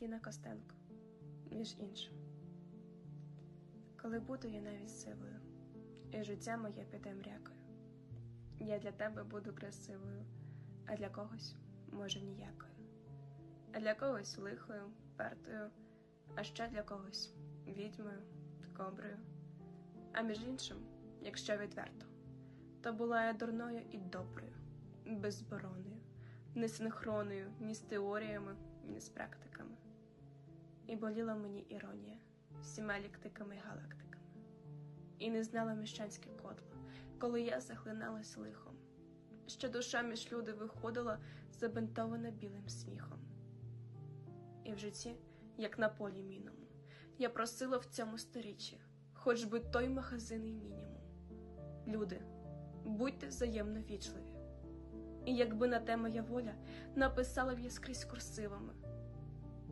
Валентина Костенко, між іншим. Коли буду я навіть сивою, і життя моє піде мрякою. Я для тебе буду красивою, а для когось, може, ніякою. А для когось лихою, пертою, а ще для когось відьмою, коброю. А між іншим, якщо відверто, то була я дурною і доброю, безбороною, не синхроною ні з теоріями, ні з практиками. І боліла мені іронія всіма ліктиками й галактиками. І не знала міщанське кодло, коли я захлиналась лихом, що душа між люди виходила забинтована білим сміхом. І в житті, як на полі міному, я просила в цьому сторіччі, хоч би той магазинний мінімум. Люди, будьте взаємно вічливі. І якби на те моя воля написала б я скрізь курсивами.